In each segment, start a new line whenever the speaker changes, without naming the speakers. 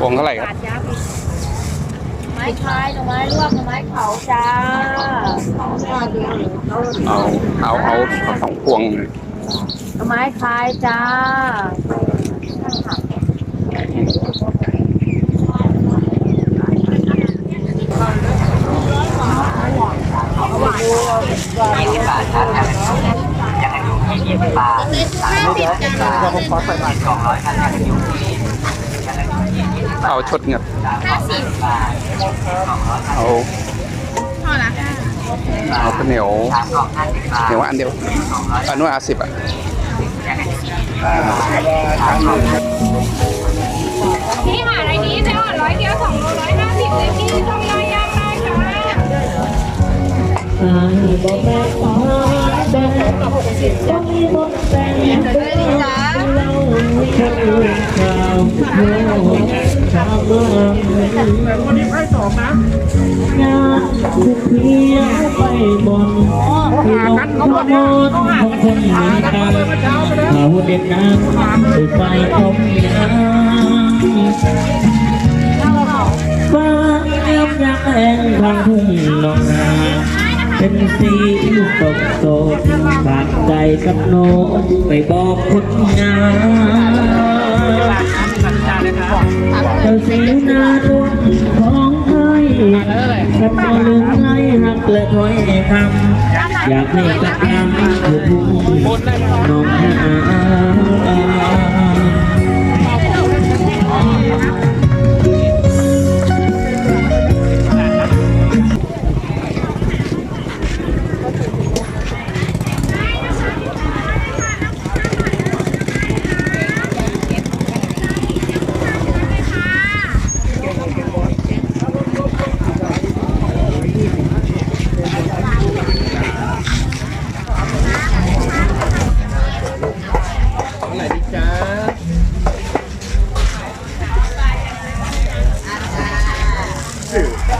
พวงเท่าไหร่ครับ
บาทจ้าไม้คายหน่อไม้ลวกหน่อไม้เผาจ้า
เอา เอาเอาเอาสองพวง
หน่อไม้คายจ้า
ยี่สิบบาทครับอยากให้ดูที่ยี่สิบบาทสามร้อยยี่สิบบาทผมขอใส่บาทสองร้อยครับอยากให้ดูที่อยากให้ดูที่ยี่สิบบาท
เอาชดเงิน
ห้าสิบบาทสองร้อยครับ
เอาเอาข้าวเหนียว
สามกล่องห้าสิบบาท
เหนียวอันเดียว
สองร้อย
อันนู้นอาสิบอะ
อยากให้ดูที่ยี่สิบบาทสามกล่อง
พี่หาอะไรนี้จะอ่อนร้อยเดียวสองโลร้อยห้าสิบเลยพี่ทำได้ยากได้ค่ะ
ไปบนคือลงทุกคนของคนเหมือนกันเขาเด็ดน้ำคือไปพบน้ำฟ้าเลี้ยมยักแรงทางทุ่งนองนาเป็นสีลูกตกโตบาดใจกับโนไปบอกคนงาม เจ้าสีนาดวงของไทยกับมาลืมไงหักและถอยคำอยากให้ก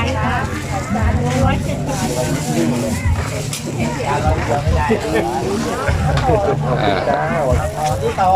อ่า
ที่ต่
อ